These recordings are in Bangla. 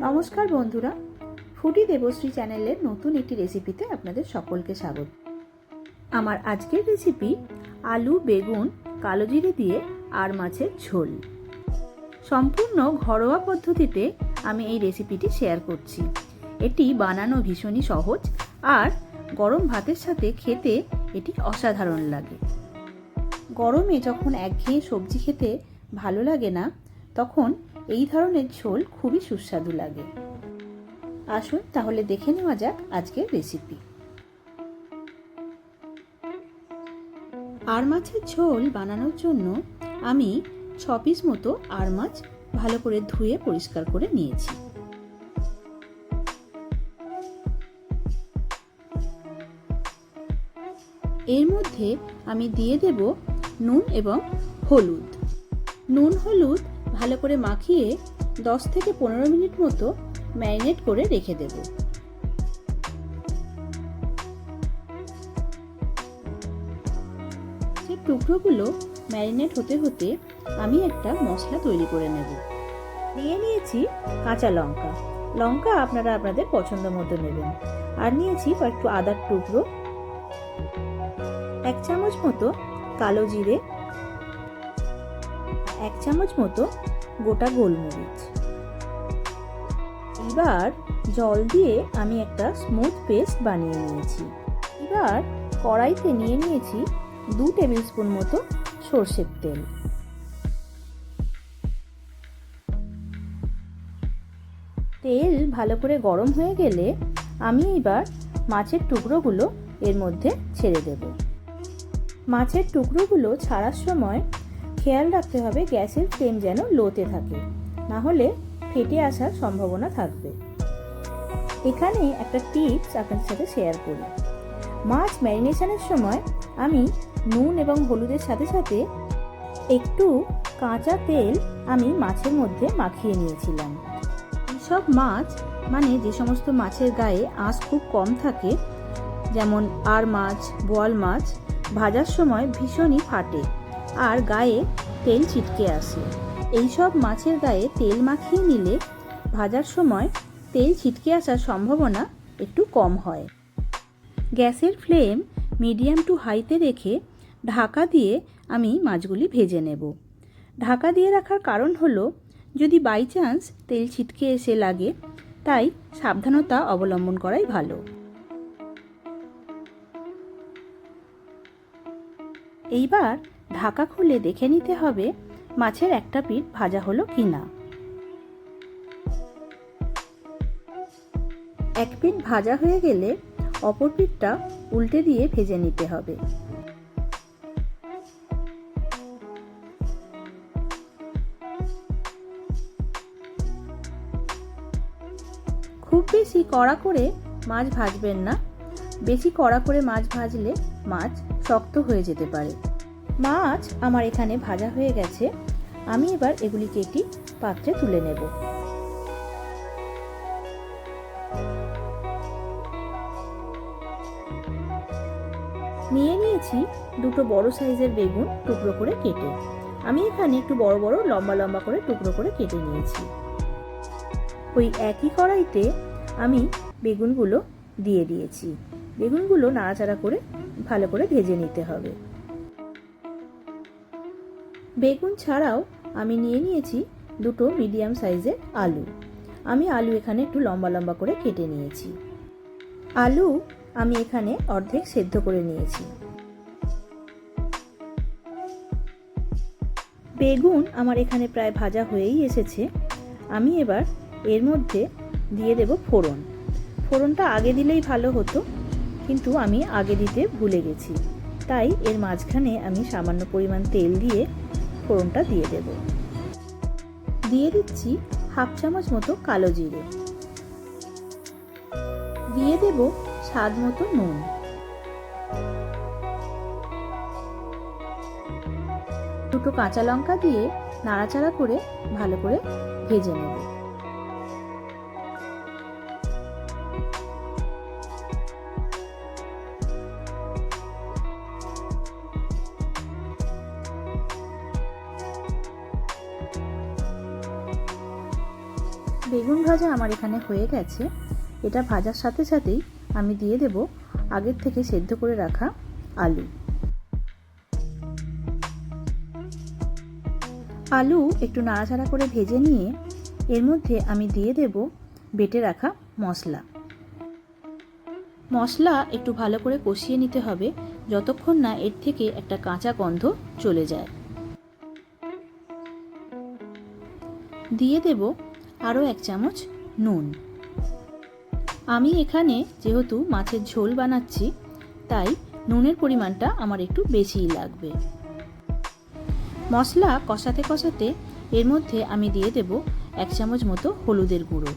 নমস্কার বন্ধুরা ফুডি দেবশ্রী চ্যানেলের নতুন একটি রেসিপিতে আপনাদের সকলকে স্বাগত। আমার আজকের রেসিপি আলু, বেগুন, কালো জিরে দিয়ে আর মাছের ঝোল। সম্পূর্ণ ঘরোয়া পদ্ধতিতে আমি এই রেসিপিটি শেয়ার করছি। এটি বানানো ভীষণই সহজ আর গরম ভাতের সাথে খেতে এটি অসাধারণ লাগে। গরমে যখন একঘেয়ে সবজি খেতে ভালো লাগে না তখন এই ধরনের ঝোল খুবই সুস্বাদু লাগে। আসুন তাহলে দেখে নেওয়া যাক আজকের রেসিপি আর মাছের ঝোল বানানোর জন্য আমি ছ পিস মতো আর মাছ ভালো করে ধুয়ে পরিষ্কার করে নিয়েছি। এর মধ্যে আমি দিয়ে দেব নুন এবং হলুদ। নুন, হলুদ ভালো করে মাখিয়ে দশ থেকে পনেরো মিনিট মতো ম্যারিনেট করে রেখে দেব। যে টুকরোগুলো ম্যারিনেট হতে হতে আমি একটা মশলা তৈরি করে নেব। নিয়ে নিয়েছি কাঁচা লঙ্কা। লঙ্কা আপনারা আপনাদের পছন্দ মতো নেবেন। আর নিয়েছি একটু আদার টুকরো। এক চামচ মতো কালো জিরে। এক চামচ মতো গোটা গোলমরিচ। এবার জল দিয়ে আমি একটা স্মুথ পেস্ট বানিয়ে নিয়েছি। এবার কড়াইতে নিয়ে নিয়েছি দু টেবিল স্পুন মতো সর্ষের তেল। তেল ভালো করে গরম হয়ে গেলে আমি এবার মাছের টুকরোগুলো এর মধ্যে ছেড়ে দেব। মাছের টুকরোগুলো ছাড়ার সময় খেয়াল রাখতে হবে গ্যাসের ফ্লেম যেন লোতে থাকে, না হলে ফেটে আসার সম্ভাবনা থাকবে। এখানে একটা টিপস আপনাদের সাথে শেয়ার করি। মাছ ম্যারিনেশনের সময় আমি নুন এবং হলুদের সাথে সাথে একটু কাঁচা তেল আমি মাছের মধ্যে মাখিয়ে নিয়েছিলাম। সব মাছ মানে যে সমস্ত মাছের গায়ে আঁশ খুব কম থাকে, যেমন আর মাছ, বোয়াল মাছ, ভাজার সময় ভীষণই ফাটে। আর গায়ে তেল ছিটকে আসে। এই সব মাছের গায়ে তেল মাখিয়ে নিলে ভাজার সময় তেল ছিটকে আসার সম্ভাবনা একটু কম হয়। গ্যাসের ফ্লেম মিডিয়াম টু হাইতে রেখে ঢাকা দিয়ে আমি মাছগুলি ভেজে নেব। ঢাকা দিয়ে রাখার কারণ হলো, যদি বাই চান্স তেল ছিটকে এসে লাগে, তাই সাবধানতা অবলম্বন করাই ভালো। এইবার ঢাকা খুলে দেখে নিতে হবে মাছের একটা পিঠ ভাজা হলো কি না এক পিঠ ভাজা হয়ে গেলে অপর পিঠটা উল্টে দিয়ে ভেজে নিতে হবে। খুব বেশি কড়া করে মাছ ভাজবেন না। বেশি কড়া করে মাছ ভাজলে মাছ শক্ত হয়ে যেতে পারে। মাছ আমার এখানে ভাজা হয়ে গেছে। আমি এবার এগুলিকে একটি পাত্রে তুলে নেব। নিয়ে নিয়েছি দুটো বড় সাইজের বেগুন টুকরো করে কেটে। আমি এখানে একটু বড় বড়, লম্বা লম্বা করে টুকরো করে কেটে নিয়েছি। ওই একই কড়াইতে আমি বেগুনগুলো দিয়ে দিয়েছি। বেগুনগুলো নাড়াচাড়া করে ভালো করে ভেজে নিতে হবে। বেগুন ছাড়াও আমি নিয়ে নিয়েছি দুটো মিডিয়াম সাইজের আলু। আমি আলু এখানে একটু লম্বা লম্বা করে কেটে নিয়েছি। আলু আমি এখানে অর্ধেক সেদ্ধ করে নিয়েছি। বেগুন আমার এখানে প্রায় ভাজা হয়েই এসেছে। আমি এবার এর মধ্যে দিয়ে দেব ফোড়ন। ফোড়নটা আগে দিলেই ভালো হতো, কিন্তু আমি আগে দিতে ভুলে গেছি। তাই এর মাঝখানে আমি সামান্য পরিমাণ তেল দিয়ে ফোড়নটা দিয়ে দেব। দিয়ে দিচ্ছি হাফ চামচ মতো কালো জিরে। দিয়ে দেব স্বাদ মতো নুন। দুটো কাঁচা লঙ্কা দিয়ে নাড়াচাড়া করে ভালো করে ভেজে নেব। বেগুন ভাজা আমার এখানে হয়ে গেছে। এটা ভাজার সাথে সাথেই আমি দিয়ে দেব আগের থেকে সেদ্ধ করে রাখা আলু। আলু একটু নাড়াচাড়া করে ভেজে নিয়ে এর মধ্যে আমি দিয়ে দেব বেটে রাখা মশলা। মশলা একটু ভালো করে কষিয়ে নিতে হবে যতক্ষণ না এর থেকে একটা কাঁচা গন্ধ চলে যায়। দিয়ে দেব আরও এক চামচ নুন। আমি এখানে যেহেতু মাছের ঝোল বানাচ্ছি, তাই নুনের পরিমাণটা আমার একটু বেশিই লাগবে। মশলা কষাতে কষাতে এর মধ্যে আমি দিয়ে দেব এক চামচ মতো হলুদের গুঁড়ো।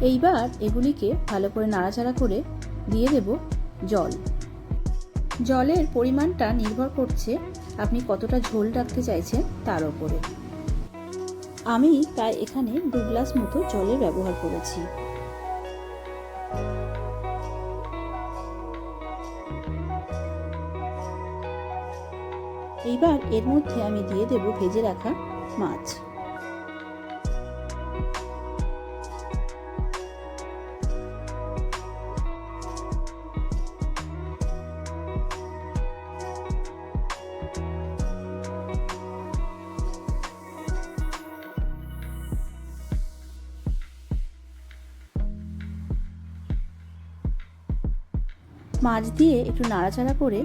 এইবার এগুলিকে ভালো করে নাড়াচাড়া করে দিয়ে দেব জল। জলের পরিমাণটা নির্ভর করছে আপনি কতটা ঝোল রাখতে চাইছেন তার ওপরে। আমি প্রায় এখানে দু গ্লাস মতো জলের ব্যবহার করেছি। এইবার এর মধ্যে আমি দিয়ে দেব ভেজে রাখা মাছ। মাছ দিয়ে একটু নাড়াচাড়া করে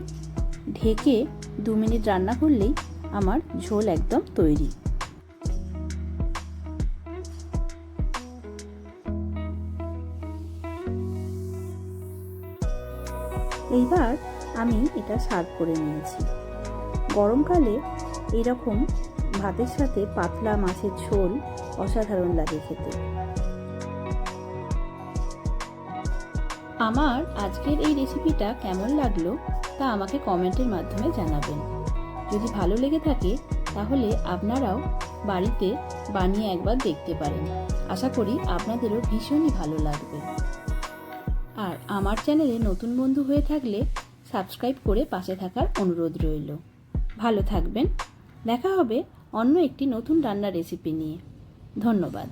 ঢেকে দু মিনিট রান্না করলেই আমার ঝোল একদম তৈরি। এইবার আমি এটা সার্ভ করে নিয়েছি। গরমকালে এইরকম ভাতের সাথে পাতলা মাছের ঝোল অসাধারণ লাগে খেতে। আমার আজকের এই রেসিপিটা কেমন লাগল তা আমাকে কমেন্টের মাধ্যমে জানাবেন। যদি ভালো লেগে থাকে, তাহলে আপনারাও বাড়িতে বানিয়ে একবার দেখতে পারেন। আশা করি আপনাদেরও ভীষণই ভালো লাগবে। আর আমার চ্যানেলে নতুন বন্ধু হয়ে থাকলে সাবস্ক্রাইব করে পাশে থাকার অনুরোধ রইল। ভালো থাকবেন। দেখা হবে অন্য একটি নতুন রান্নার রেসিপি নিয়ে। ধন্যবাদ।